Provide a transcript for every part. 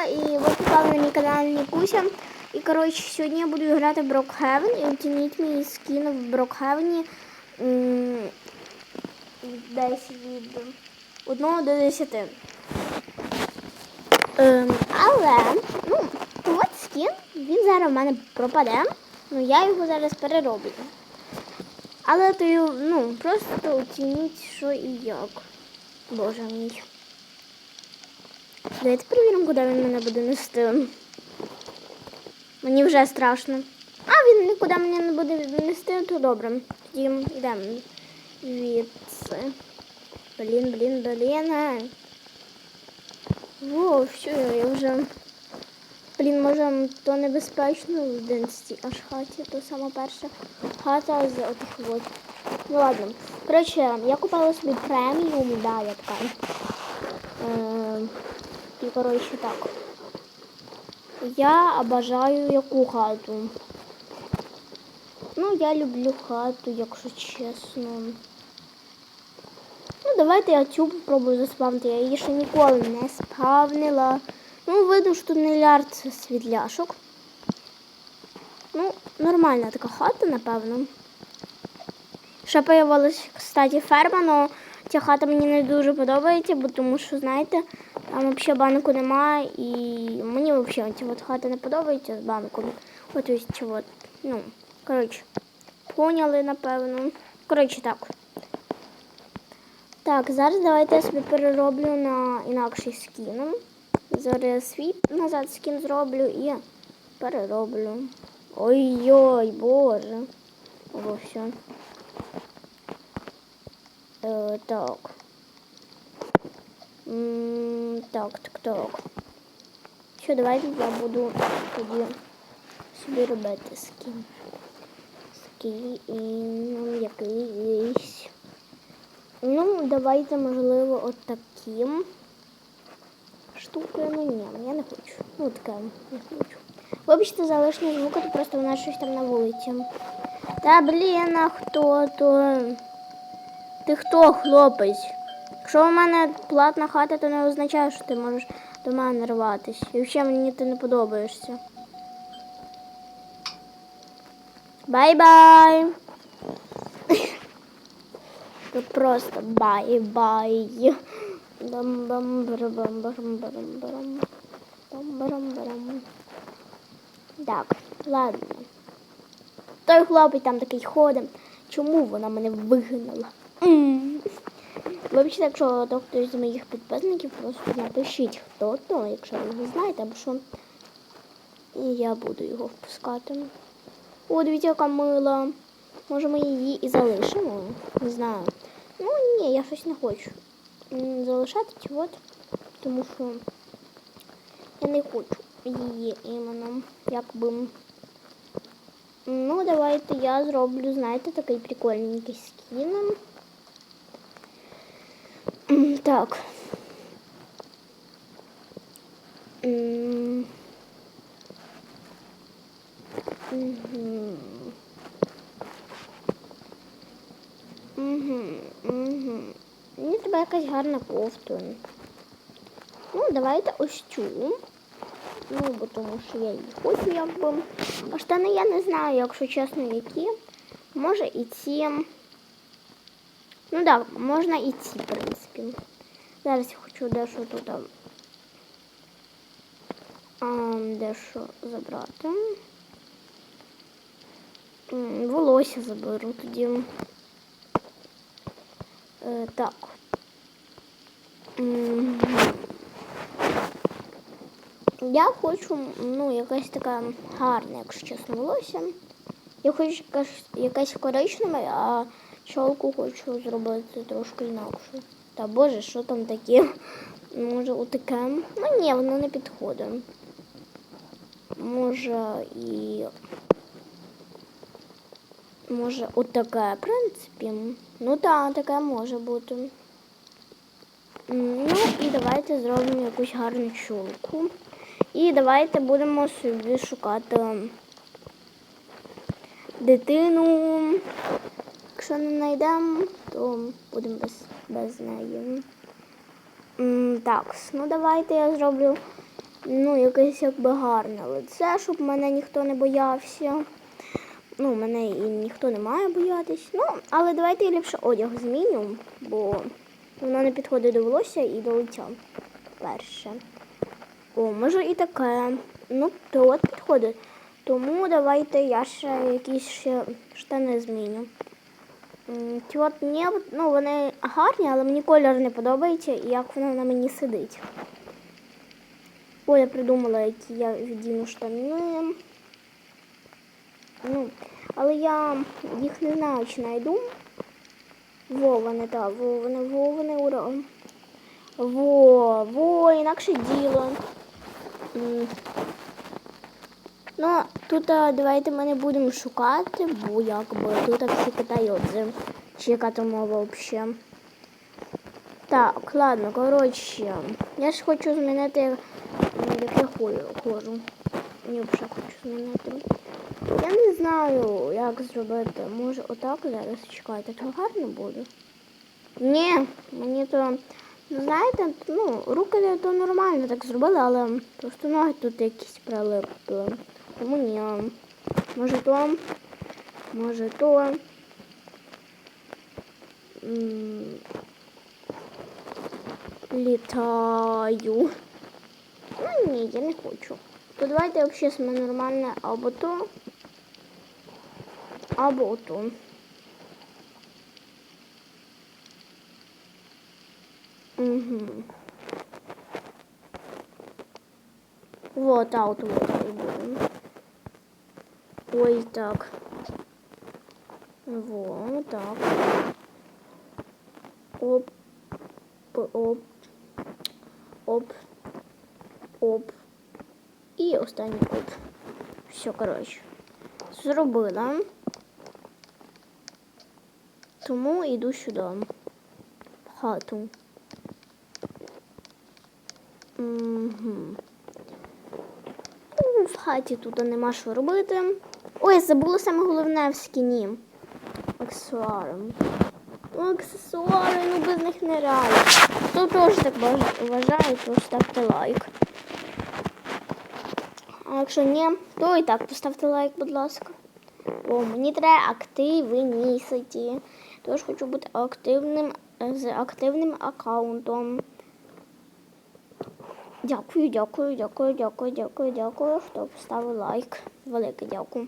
Нікуська, і ви попали на мій канал Нікуся. І коротше, сьогодні я буду грати в Брокхевен і оцініть мій скін в Брокхевені м, десь від 1 до 10. Ем, але, ну, от скін, він зараз в мене пропаде. Ну, я його зараз перероблю. Але то, ну, просто оцініть, що і як. Боже мій. Давайте перевіримо, куди він мене буде нести. Мені вже страшно. А він нікуди мене не буде нести, то добре. Тоді йдемо звідси. Блін, блін, блін. е. О, все, я вже. Блін, може, то небезпечно в 11 аж хаті, то сама перша хата з отих вот. Ну ладно. Коротше, я купила собі преміум, да, я така. Е, і коротше так. Я обожаю яку хату. Ну, я люблю хату, якщо чесно. Ну, давайте я цю попробую заспавнити. Я її ще ніколи не спавнила. Ну, видно, що тут мільярд світляшок. Ну, нормальна така хата, напевно. Ще появилась, кстати, ферма, але ця хата мені не дуже подобається, бо тому що, знаєте, там взагалі банку немає і мені взагалі ця от хата не подобається з банком. От ось цю от, ну, коротше, поняли, напевно. Коротше, так. Так, зараз давайте я собі перероблю на інакший скін. Зараз свій назад скін зроблю і перероблю. Ой-ой, боже. Ого, все. Е, так. Так, так, так. Що, давайте я буду тоді собі робити скін. Скін якийсь. Ну, давайте, можливо, от таким штукою. Ну ні, я не хочу. Ну, таке не хочу. Вибачте за лишні звуки, то просто вона щось там на вулиці. Та блін, а хто то? Ти хто, хлопець? Якщо у мене платна хата, то не означає, що ти можеш до мене рватися. І взагалі мені ти не подобаєшся. Бай-бай! Просто бай-бай. Так, ладно. Той хлопець там такий ходить. Чому вона мене вигнала? Вибачте, якщо то хтось з моїх підписників, просто напишіть, хто то, якщо ви не знаєте, або що. І я буду його впускати. О, дивіться, яка мила. Може ми її і залишимо? Не знаю. Ну ні, я щось не хочу залишати от, тому що я не хочу її іменно якби. Ну, давайте я зроблю, знаєте, такий прикольненький скін. М, Так. М. Мгм. Угу, угу. Мені треба якась гарна кофта. Ну, давайте ось цю. Ну, бо тому що я її хочу якби. А штани я не знаю, якщо чесно, які. Може і ці. Ну так, да, можна і ці, в принципі. Зараз я хочу дещо тут а, дещо забрати. Волосся заберу тоді. Е, так. Я хочу, ну, якась така гарна, якщо чесно, волосся. Я хочу якась, коричневе, а чолку хочу зробити трошки інакше. Та боже, що там таке? Може, отаке? Ну ні, воно не підходить. Може і. Може, отаке, в принципі. Ну так, таке може бути. Ну і давайте зробимо якусь гарну чулку. І давайте будемо собі шукати дитину. Якщо не знайдемо, то будемо без, без неї. М, Так, ну давайте я зроблю ну, якесь якби гарне лице, щоб мене ніхто не боявся. Ну, мене і ніхто не має боятись. Ну, але давайте я ліпше одяг зміню, бо воно не підходить до волосся і до лиця. Перше. О, може і таке. Ну, то от підходить. Тому давайте я ще якісь ще штани зміню. М, Ті ні, ну вони гарні, але мені колір не подобається і як воно на мені сидить. О, я придумала, які я вдіну штани. Ну, але я їх не знаю, чи знайду. Во, вони, так, во, вони, во, вони, ура. Во, во, інакше діло. Ну, тут давайте ми не будемо шукати, бо якби тут всі китайці. Чи яка то мова взагалі. Так, ладно, коротше, я ж хочу змінити, як я хо- ходжу. Мені взагалі хочу змінити. Я не знаю, як зробити. Може отак зараз чекайте, то гарно буде. Ні, мені то, ну, знаєте, ну, руки то нормально так зробили, але просто ноги тут якісь прилипли. Тому ні. Може то, може то. М, Літаю. Ну ні, я не хочу. То давайте взагалі саме нормальне або то, або то. Угу. Вот, аут вот и будем. Ой, так. Вот так. Оп. Оп. Оп. Оп. І останній оп. Все, коротше. Зробила. Тому йду сюди. В хату. Угу. В хаті тут нема що робити. Ой, забула саме головне в скіні. Аксесуари. Ну, аксесуари, ну без них не реально. Хто теж так вважає, то ставте лайк. А якщо ні, то і так поставте лайк, будь ласка. Бо мені треба активнісити. Тож хочу бути активним з активним аккаунтом. Дякую, дякую, дякую, дякую, дякую, дякую, хто поставив лайк. Велике дякую.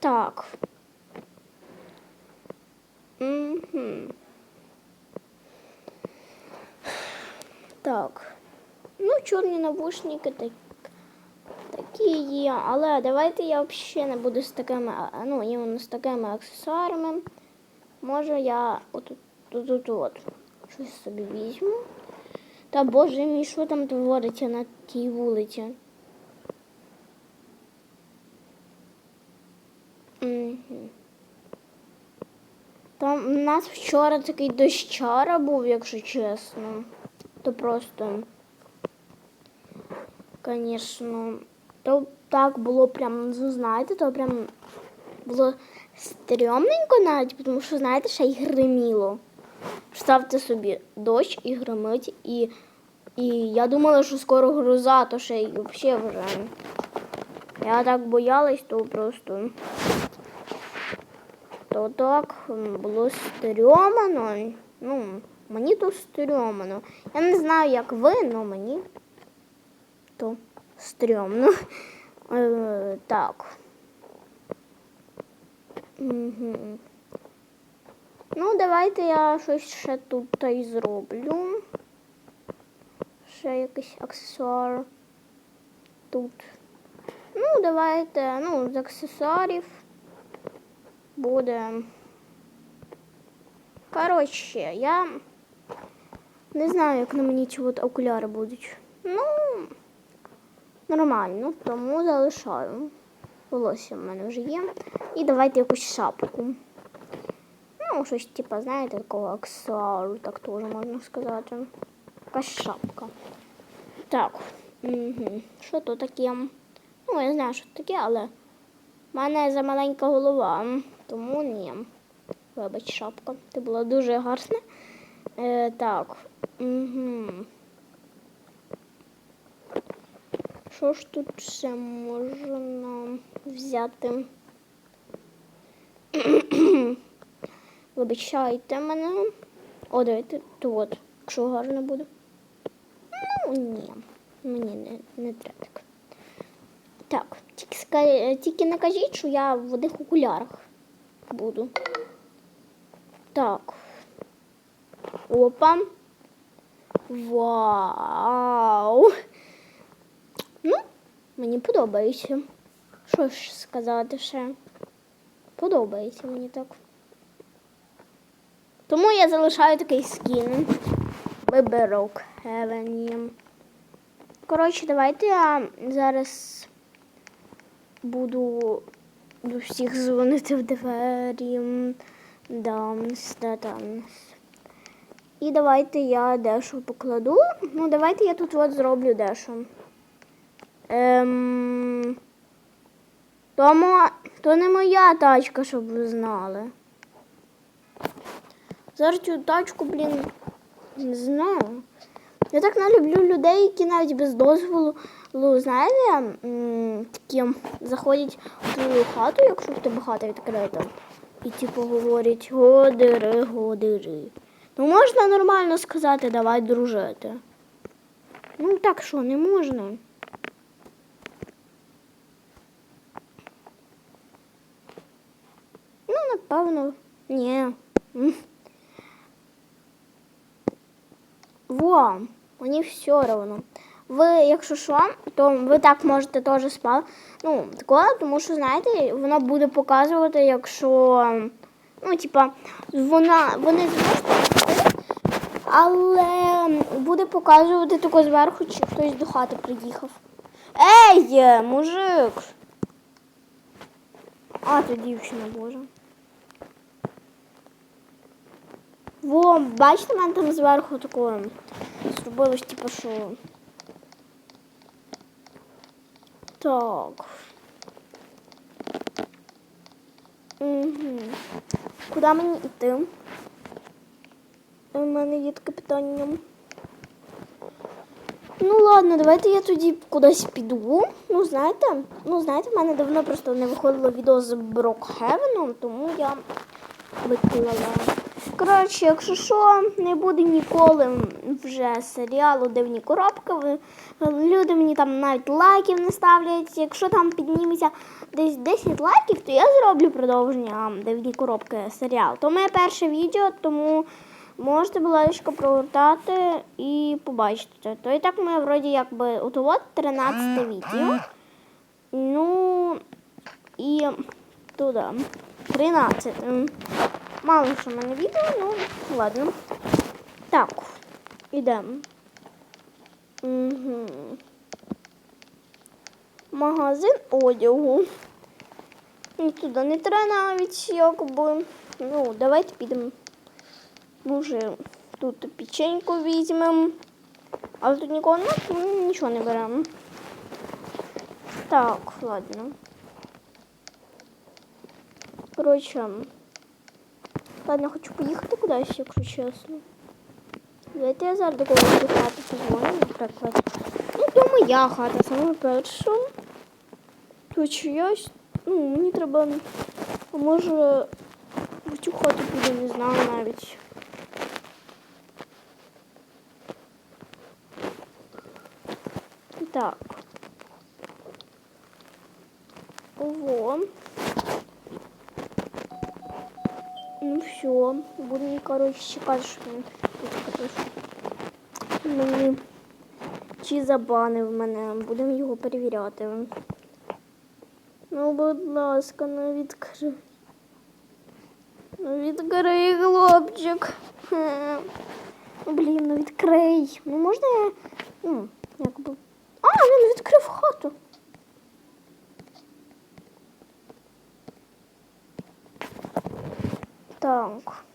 Так. Угу. Так. Ну, чорні навушники так, такі є. Але давайте я взагалі не буду з такими, ну, іменно з такими аксесуарами. Може я отут, тут, тут, от щось собі візьму. Та боже мій, що там твориться на тій вулиці? Там у нас вчора такий дощара був, якщо чесно. То просто, звісно, то так було прям, ну знаєте, то прям було стрьомненько навіть, тому що, знаєте, ще й гриміло. Ставте собі дощ і гримить, і, і я думала, що скоро гроза, то ще й взагалі вже. Я так боялась, то просто. То так було стрьомано. Ну, мені то стрьомано. Я не знаю, як ви, але мені то стрьомно. Е, так. Угу. Ну, давайте я щось ще тут та й зроблю. Ще якийсь аксесуар тут. Ну, давайте, ну, з аксесуарів буде. Коротше, я не знаю, як на мені ці от окуляри будуть. Ну, нормально, тому залишаю. Волосся в мене вже є. І давайте якусь шапку. Ну, щось, типу, знаєте, такого аксесуару, так теж можна сказати. Якась шапка. Так. Угу. Що то таке? Ну, я знаю, що таке, але в мене замаленька голова, тому ні. Вибач, шапка. Ти була дуже гарна. Е, так. Угу. Що ж тут ще можна взяти? Вибачайте мене. О, давайте тут, якщо гарно буде. Ну, ні, мені не, не треба так. Так, тільки, тільки не кажіть, що я в одних окулярах буду. Так. Опа. Вау. Ну, мені подобається. Що ж сказати ще? Подобається мені так. Тому я залишаю такий скін. Виберок Heaven. Коротше, давайте я зараз буду до всіх дзвонити в двері. Данс, да. І давайте я дещо покладу. Ну, давайте я тут от зроблю дещо. Ем... Тому то не моя тачка, щоб ви знали. Зараз цю тачку, блін, не знаю. Я так не люблю людей, які навіть без дозволу, ну, знаєте, такі заходять в твою хату, якщо в тебе хата відкрита. І типу говорять годири, годири. Ну можна нормально сказати, давай дружити. Ну так що, не можна. Ну, напевно, ні. М. Во, мені все одно. Ви, якщо що, то ви так можете теж спати. Ну, такого, тому що, знаєте, воно буде показувати, якщо. Ну, типа, вона, вони зможуть, але буде показувати тако зверху, чи хтось до хати приїхав. Ей, мужик! А, то дівчина, боже. Во, бачите, в мене там зверху такое зробилось, типу, що. Так. Угу. Куди мені йти? У мене є таке питання. Ну ладно, давайте я тоді кудись піду. Ну, знаєте, ну, знаєте, в мене давно просто не виходило відео з Брокхевеном, тому я виклала. Коротше, якщо що, не буде ніколи вже серіалу Дивні коробки. Люди мені там навіть лайків не ставлять. Якщо там підніметься десь 10 лайків, то я зроблю продовження Дивні коробки серіал. То моє перше відео, тому можете, будь ласка, провертати і побачити. То і так моє вроді якби от от 13 відео. Ну і туди. 13. Мало що мене відео, ну ладно. Так, ідемо. Угу. Магазин одягу. І туди не треба навіть якби. Ну, давайте підемо. Може, тут печеньку візьмемо. Але тут нікого немає, тому нічого не беремо. Так, ладно. Коротше. Ладно, хочу поїхати кудись, якщо чесно. Давайте я зараз до когось до хати позвоню. Ну, то моя хата, саме перша. То чиясь, ну, мені треба, може, в цю хату піду, не знаю навіть. Так. Ого. Ну все, будемо, коротше, чекати, що він. Мені чи забанив мене, будемо його перевіряти. Ну, будь ласка, ну відкрий. Ну відкрий, хлопчик. Блін, ну відкрий. Ну можна я. Ну, якби. А, він відкрив хату. Так.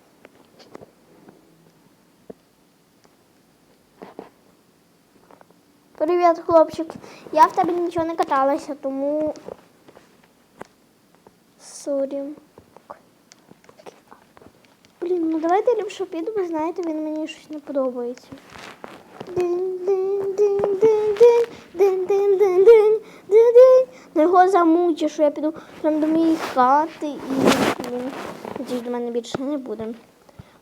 Привіт, хлопчик. Я в тебе нічого не каталася, тому. Сорі. Блін, ну давайте ліпше піду, бо знаєте, він мені щось не подобається. Дин-дин-дин-дин. його замучу, що я піду прямо до моєї хати і він тоді до мене більше не буде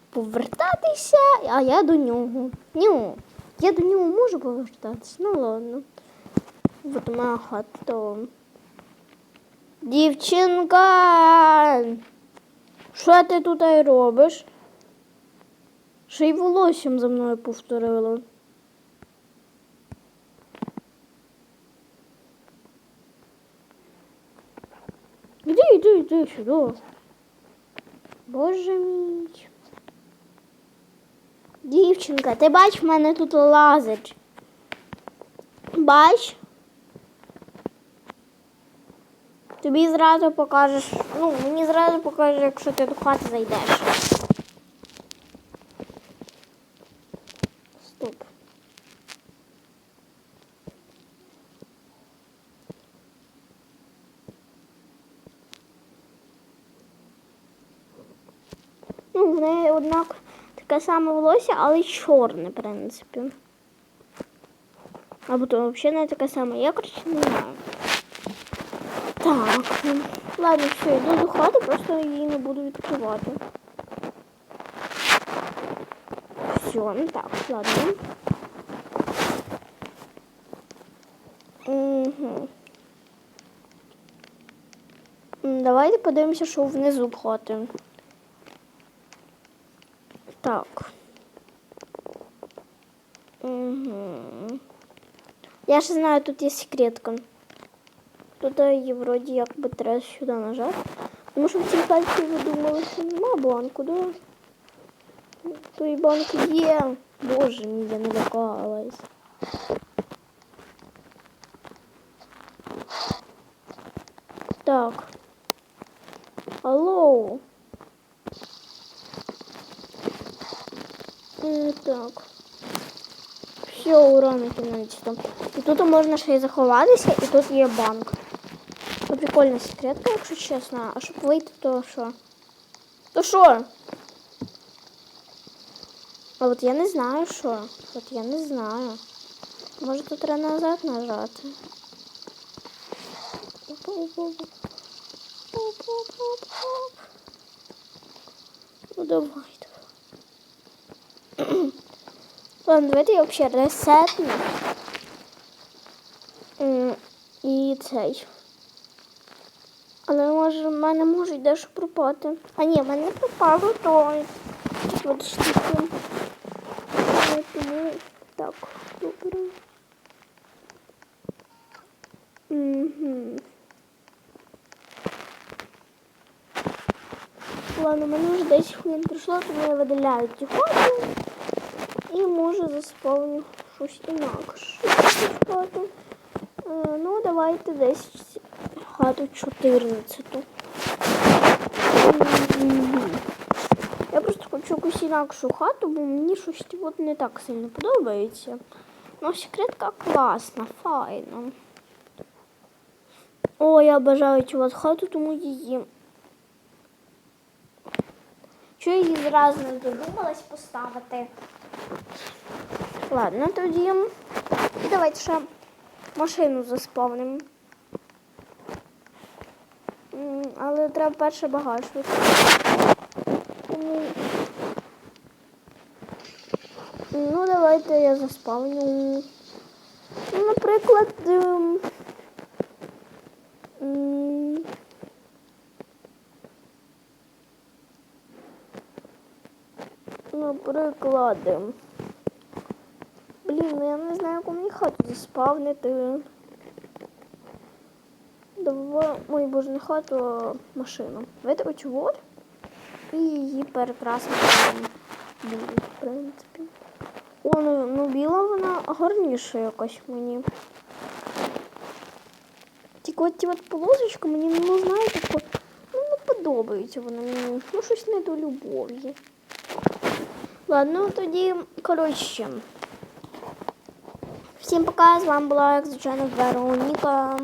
повертатися, а я до нього. Ні, я до нього можу повертатися. Ну ладно. От моя хата. Дівчинка. Що ти тут робиш? Ще й волоссям за мною повторила. Іди, іди, іди сюди. Боже мій. Дівчинка, ти бач, в мене тут лазить. Бач? Тобі зразу покажеш, ну, мені зразу покажеш, якщо ти до хати зайдеш. Стоп. Ну, в неї однак таке саме волосся, але чорне, в принципі. Або то взагалі не таке саме. Я, коротше, не знаю. Так. Ладно, все, йду до хати, просто її не буду відкривати. Все, ну так, ладно. Угу. Давайте подивимося, що внизу в хати. Так. Угу. Я ще знаю, тут є секретка. Тут її вроді якби треба сюди нажати. Тому що в цій пальці ви думали, що нема банку, да? Тої банки є. Боже мій, я не лякалась. Так. Так. Все, на кінець. І тут можна ще й заховатися, і тут є банк. Це прикольна секретка, якщо чесно. А щоб вийти, то що? То що? А от я не знаю, що. От я не знаю. Може тут треба назад нажати. Ну давай. Ладно, давайте я взагалі ресетну. І цей. Але може в мене можуть дещо пропати. А ні, в мене не пропало, то Тому так, добре. Угу. Ладно, в мене вже 10 хвилин пройшло, тому я видаляю ті ходи і може заспавню щось інакше. Е, ну, давайте десь хату 14. Я просто хочу якусь інакшу хату, бо мені щось от не так сильно подобається. Ну, секретка класна, файна. О, я бажаю цю от хату, тому її. Чого її зразу не додумалась поставити? Ладно, тоді. І давайте ще машину заспавнимо. М, Але треба перше багаж. Ну, давайте я заспавню. Наприклад. М, ем, Блін, ну я не знаю, яку мені хату заспавнити. Давай, ой, боже, не хату, а машину. Давайте оцю. І її перекрасимо білу, в принципі. О, ну, ну біла вона гарніша якась мені. Тільки от ті от полосочки мені, ну знаєте, тако, ну не подобаються вони мені. Ну щось не до любові. Ладно, тоді, коротше. Всім пока, з вами була, як звичайно, Вероніка.